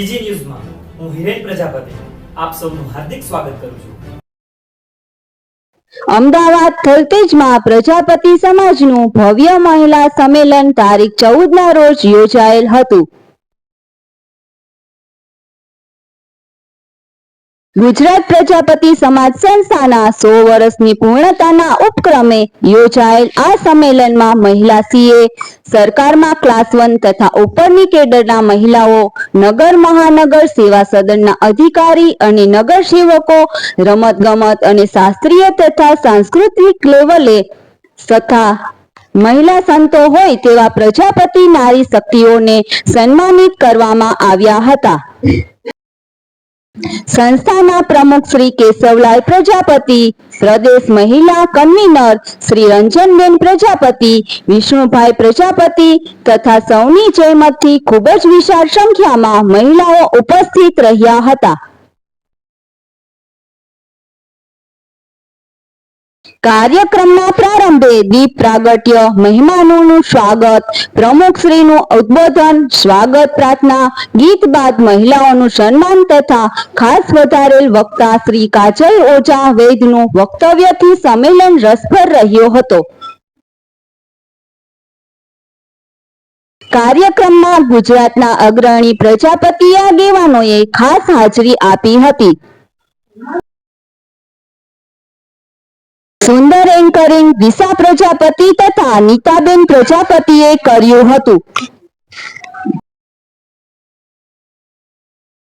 PG ન્યૂઝમાં હું હિરેન પ્રજાપતિ. આપ સૌનું હાર્દિક સ્વાગત કરું છું. અમદાવાદ થલતેજમાં પ્રજાપતિ સમાજનું ભવ્ય મહિલા સંમેલન તારીખ ચૌદ ના રોજ યોજાયેલ હતું. ગુજરાત પ્રજાપતિ સમાજ સંસ્થાના સો વર્ષની પૂર્ણતાના ઉપક્રમે યોજાયેલ આ સંમેલનમાં મહિલા સીએ, સરકારમાં ક્લાસ વન તથા ઉપરની કેડરના મહિલાઓ, નગર મહાનગર સેવા સદનના અધિકારી અને નગર સેવકો, રમતગમત અને શાસ્ત્રીય તથા સાંસ્કૃતિક લેવલે તથા મહિલા સંતો હોય તેવા પ્રજાપતિ નારી શક્તિઓને સન્માનિત કરવામાં આવ્યા હતા. સંસ્થાના પ્રમુખ શ્રી કેશવલાલ પ્રજાપતિ, પ્રદેશ મહિલા કન્વીનર શ્રી રંજનબેન પ્રજાપતિ, વિષ્ણુભાઈ પ્રજાપતિ તથા સૌની જયમતથી ખૂબ જ વિશાળ સંખ્યામાં મહિલાઓ ઉપસ્થિત રહ્યા હતા. કાર્યક્રમના પ્રારંભે દીપ પ્રાગટ્ય મહેમાનોનું સ્વાગત. પ્રમુખ શ્રીનું ઉદ્બોધન, સ્વાગત પ્રાર્થના, ગીત બાદ મહિલાઓનું સન્માન તથા ખાસ વધારેલ વક્તા શ્રી કાજલ ઓઝા વૈદનું વક્તવ્યથી સંમેલન રસભર રહ્યો હતો. કાર્યક્રમમાં ગુજરાતના અગ્રણી પ્રજાપતિ આગેવાનોએ ખાસ હાજરી આપી હતી. સુંદર એન્કરિંગ દિશા પ્રજાપતિ તથા નીતાબેન પ્રજાપતિએ કર્યું હતું.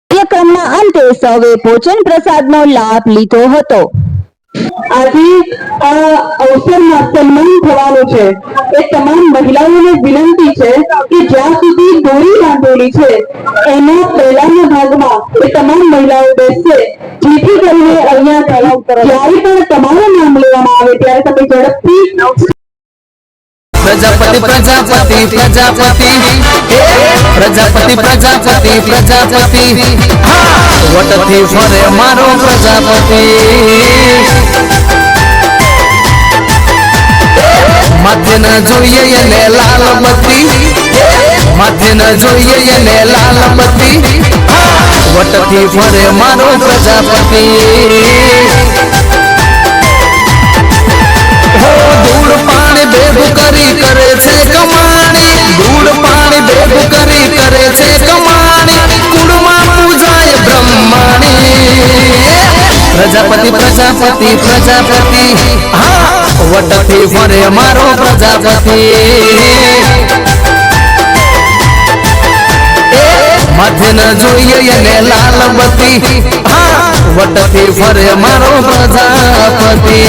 કાર્યક્રમના અંતે સૌએ ભોજન પ્રસાદનો લાભ લીધો હતો. આજે આ અવસરમાં સન્માન થવાનું છે. એ તમામ મહિલાઓને વિનંતી છે કે જ્યાં સુધી દોરી બાંધેલી છે એના પહેલાના ભાગમાં એ તમામ મહિલાઓ બેસશે. જેથી કરીને અહીંયા જ્યારે પણ તમારું પ્રજાપતિ પ્રજાપતિ પ્રજાપતિ. પ્રજાપતિ પ્રજાપતિ પ્રજાપતિ. વટથી ફરે મારો પ્રજાપતિ. માથે ન જોઈએ એને લાલ બત્તી. ન જોઈએ એને લાલ વટથી ફરે મારો પ્રજાપતિ. પ્રજાપતિ પ્રજાપતિ પ્રજાપતિ. હા ફરે મારો પ્રજાપતિ. માથે જોઈએ એને લાલબતી હા ફરે મારો પ્રજાપતિ.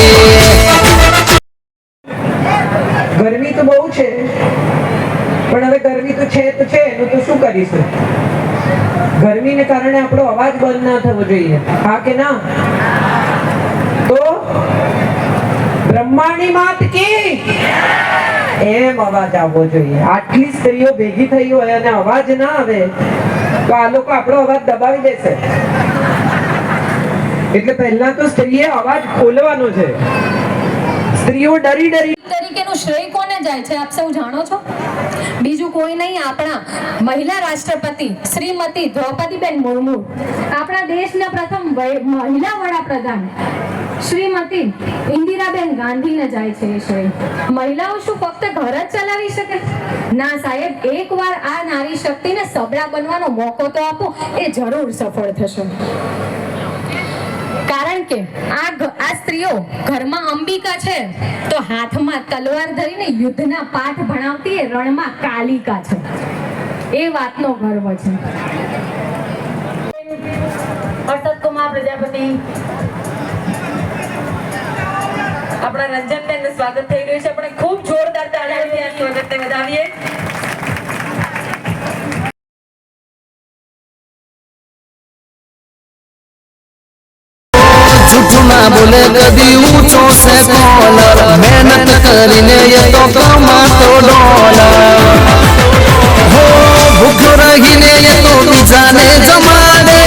ગરમી તો બહુ છે. પણ હવે ગરમી તો છે તો છે, એનું તો શું કરીશું? ગરમીને કારણે આપણો અવાજ બંધ ના થવો જોઈએ. હા કે ના? તો બ્રહ્માની માત કી? એમ અવાજ આવવો જોઈએ. આટલી સ્ત્રીઓ ભેગી થઈ હોય અને અવાજ ના આવે, તો આ લોકો આપણો અવાજ દબાવી દેશે. એટલે પહેલા તો સ્ત્રીએ અવાજ ખોલવાનો છે. સ્ત્રીઓ ડરી ડરી તરીકેનું શ્રેય કોને જાય છે? આપ સૌ જાણો છો? બીજું કોઈ નહીં, આપણા મહિલા રાષ્ટ્રપતિ શ્રીમતી દ્રૌપદીબેન મુર્મુ, આપણા દેશના પ્રથમ મહિલા વડાપ્રધાન શ્રીમતી ઇન્દિરાબેન ગાંધીને જાય છે શ્રી મહિલાઓ શું ફક્ત ઘર જ ચલાવી શકે? ના સાહેબ, એકવાર આ નારી શક્તિને સબળા બનવાનો મોકો તો આપો, એ જરૂર સફળ થશે. કારણ કે આ આ સ્ત્રીઓ ઘરમાં અંબિકા છે, તો હાથમાં તલવાર ધરીને યુદ્ધના પાઠ ભણાવતી એ રણમાં કાલિકા છે. એ વાતનો ગર્વ છે. હર્ષદ કુમાર પ્રજાપતિ. આપણા રંજનબેન સ્વાગત થઈ રહ્યું છે. આપણે ખૂબ જોરદાર તાળીઓથી આ સ્વાગતને વધાવીએ. ના બોલે, કદી ઊંચો છે કોલર, મહેનત કરીને એ તો કમાતો ડોલર. હો ભૂખ્યો રહીને એ તો બીજાને જમાડે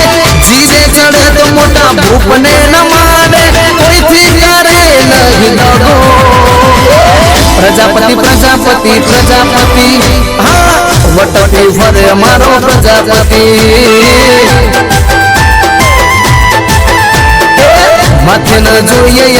જીરે ચડે તો મોટા ભૂપને ન મારે કોઈથી કરે નહીં દગો પ્રજાપતિ પ્રજાપતિ પ્રજાપતિ, હા વટકી ફરે મારો પ્રજાપતિ. માથે ન જોઈએ